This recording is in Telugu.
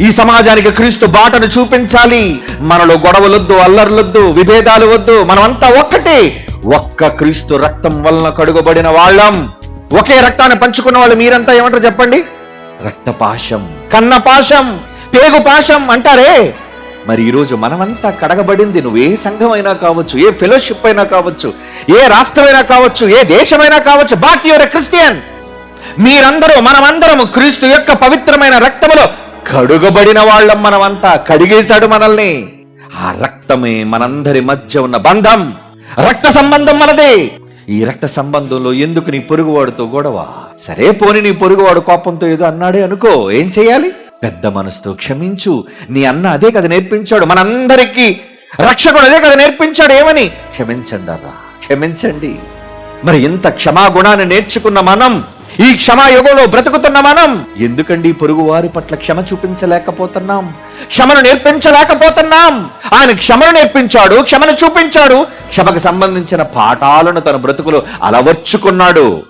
ఈ సమాజానికి క్రీస్తు బాటను చూపించాలి. మనలో గొడవలొద్దు అల్లర్లొద్దు విభేదాలు వద్దు మనమంతా ఒక్కటే. ఒక్క క్రీస్తు రక్తం వలన కడుగబడిన వాళ్ళం. ఒకే రక్తాన్ని పంచుకున్న వాళ్ళు మీరంతా ఏమంటారు చెప్పండి? రక్తపాశం. కన్నపాశం. పేగు పాశం అంటారే. మరి ఈరోజు మనమంతా కడగబడింది నువ్వు ఏ సంఘం అయినా కావచ్చు ఏ ఫెలోషిప్ అయినా కావచ్చు ఏ రాష్ట్రమైనా కావచ్చు ఏ దేశమైనా కావచ్చు బాట్ యువర్ క్రిస్టియన్? మీరందరూ మనమందరము క్రీస్తు యొక్క పవిత్రమైన రక్తములో కడుగబడిన వాళ్ళం మనమంతా కడిగేశాడు మనల్ని. ఆ రక్తమే మనందరి మధ్య ఉన్న బంధం. రక్త సంబంధం మనదే. ఈ రక్త సంబంధంలో ఎందుకు నీ పొరుగువాడితో గొడవ? సరే పోని నీ పొరుగువాడు కోపంతో ఏదో అన్నాడే అనుకో ఏం చేయాలి? పెద్ద మనసుతో క్షమించు. నీ అన్న అదే కదా నేర్పించాడు మనందరికీ రక్షకుడు అదే కదా నేర్పించాడు ఏమని? క్షమించండి అర్రా క్షమించండి. మరి ఇంత క్షమాగుణాన్ని నేర్చుకున్న మనం ఈ క్షమాయుగంలో బ్రతుకుతున్న మనం. ఎందుకండి పొరుగు వారి పట్ల క్షమ చూపించలేకపోతున్నాం? క్షమను నేర్పించలేకపోతున్నాం. ఆయన క్షమను నేర్పించాడు క్షమను చూపించాడు. క్షమకు సంబంధించిన పాఠాలను తన బ్రతుకులో అలవర్చుకున్నాడు.